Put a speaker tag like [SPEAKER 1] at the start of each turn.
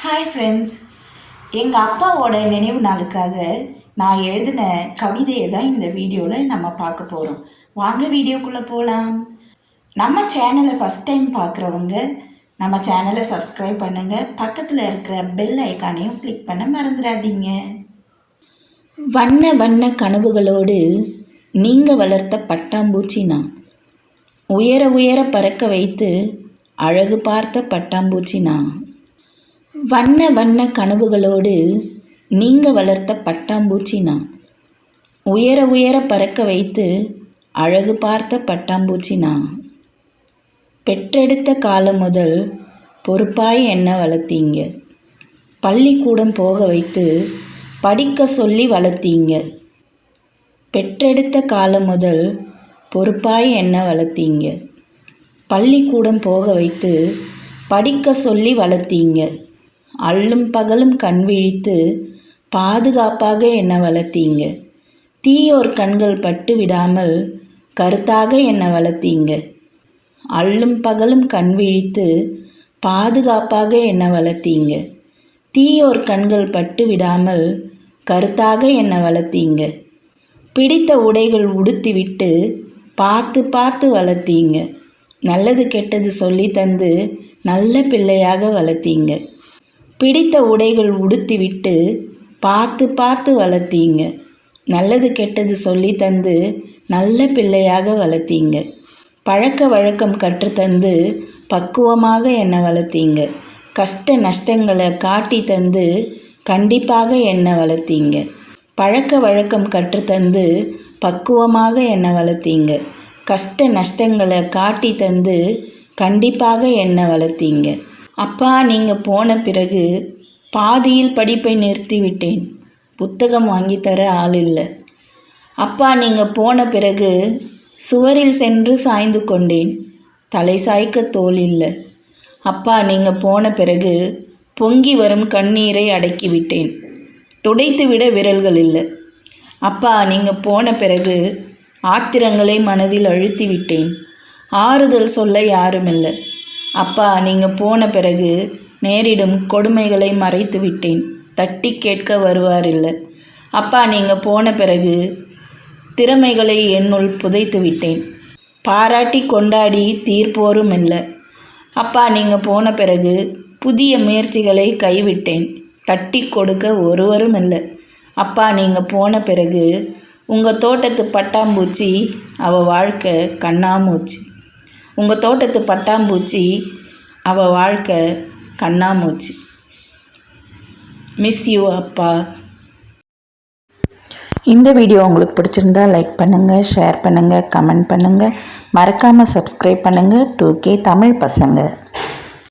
[SPEAKER 1] Hi friends எங்கள் அப்பாவோட நினைவு நாளுக்காக நான் எழுதின கவிதையை தான் இந்த வீடியோவில் நம்ம பார்க்க போகிறோம் வாங்க வீடியோக்குள்ளே போகலாம் நம்ம சேனலை ஃபஸ்ட் டைம் பார்க்குறவங்க நம்ம சேனலை சப்ஸ்கிரைப் பண்ணுங்கள் பக்கத்தில் இருக்கிற பெல் ஐக்கானையும் கிளிக் பண்ண மறந்துடாதீங்க. வண்ண வண்ண கனவுகளோடு நீங்கள் வளர்த்த பட்டாம்பூச்சி நான் உயர உயர பறக்க வைத்து அழகு பார்த்த பட்டாம்பூச்சி நான் வண்ண வண்ண கனவுகளோடு நீங்கள் வளர்த்த பட்டாம்பூச்சி நான். உயர உயர பறக்க வைத்து அழகு பார்த்த பட்டாம்பூச்சி நான். பெற்றெடுத்த காலம் முதல் பொறுப்பாய் என்ன வளர்த்தீங்க? பள்ளிக்கூடம் போக வைத்து படிக்க சொல்லி வளர்த்தீங்க. பெற்றெடுத்த காலம் முதல் பொறுப்பாய் என்ன வளர்த்தீங்க? பள்ளிக்கூடம் போக வைத்து படிக்க சொல்லி வளர்த்தீங்க. அல்லும் பகலும் கண் விழித்து பாதுகாப்பாக என்னை வளர்த்தீங்க. தீயோர் கண்கள் பட்டு விடாமல் கருத்தாக என்னை வளர்த்தீங்க. அல்லும் பகலும் கண் விழித்து பாதுகாப்பாக என்னை வளர்த்தீங்க. தீயோர் கண்கள் பட்டு விடாமல் கருத்தாக என்னை வளர்த்தீங்க. பிடித்த உடைகள் உடுத்திவிட்டு பார்த்து பார்த்து வளர்த்தீங்க. நல்லது கெட்டது சொல்லி தந்து நல்ல பிள்ளையாக வளர்த்தீங்க. பிடித்த உடைகள் உடுத்திவிட்டு பார்த்து பார்த்து வளர்த்தீங்க. நல்லது கெட்டது சொல்லி தந்து நல்ல பிள்ளையாக வளர்த்தீங்க. பழக்க வழக்கம் கற்றுத்தந்து பக்குவமாக என்னை வளர்த்தீங்க. கஷ்ட நஷ்டங்களை காட்டி தந்து கண்டிப்பாக என்னை வளர்த்தீங்க. பழக்க வழக்கம் கற்றுத்தந்து பக்குவமாக என்னை வளர்த்தீங்க. கஷ்ட நஷ்டங்களை காட்டி தந்து கண்டிப்பாக என்னை வளர்த்தீங்க. அப்பா நீங்கள் போன பிறகு பாதியில் படிப்பை நிறுத்திவிட்டேன். புத்தகம் வாங்கித்தர ஆள் இல்லை அப்பா நீங்கள் போன பிறகு சுவரில் சென்று சாய்ந்து கொண்டேன். தலை சாய்க்க தோல் இல்லை. அப்பா நீங்கள் போன பிறகு பொங்கி வரும் கண்ணீரை அடக்கிவிட்டேன். துடைத்து விட விரல்கள் இல்லை. அப்பா நீங்கள் போன பிறகு ஆத்திரங்களை மனதில் அழுத்தி விட்டேன் ஆறுதல் சொல்ல யாரும் இல்லை அப்பா நீங்கள் போன பிறகு நேரிடும் கொடுமைகளை மறைத்து விட்டேன் தட்டி கேட்க வருவார் இல்லை அப்பா நீங்கள் போன பிறகு திறமைகளை என்னுள் புதைத்து விட்டேன் பாராட்டி கொண்டாடி தீர்ப்போரும் இல்லை அப்பா நீங்கள் போன பிறகு புதிய முயற்சிகளை கைவிட்டேன். தட்டி கொடுக்க ஒருவரும் இல்லை அப்பா நீங்கள் போன பிறகு உங்கள் தோட்டத்து பட்டாம்பூச்சி அவள் வாழ்க்கை கண்ணாமூச்சி. உங்கள் தோட்டத்து பட்டாம்பூச்சி அவள் வாழ்க்கை கண்ணாமூச்சி. மிஸ் யூ அப்பா. இந்த வீடியோ உங்களுக்கு பிடிச்சிருந்தா லைக் பண்ணுங்கள் ஷேர் பண்ணுங்கள் கமெண்ட் பண்ணுங்கள் மறக்காமல் சப்ஸ்கிரைப் பண்ணுங்கள் டூ கே தமிழ் பசங்க.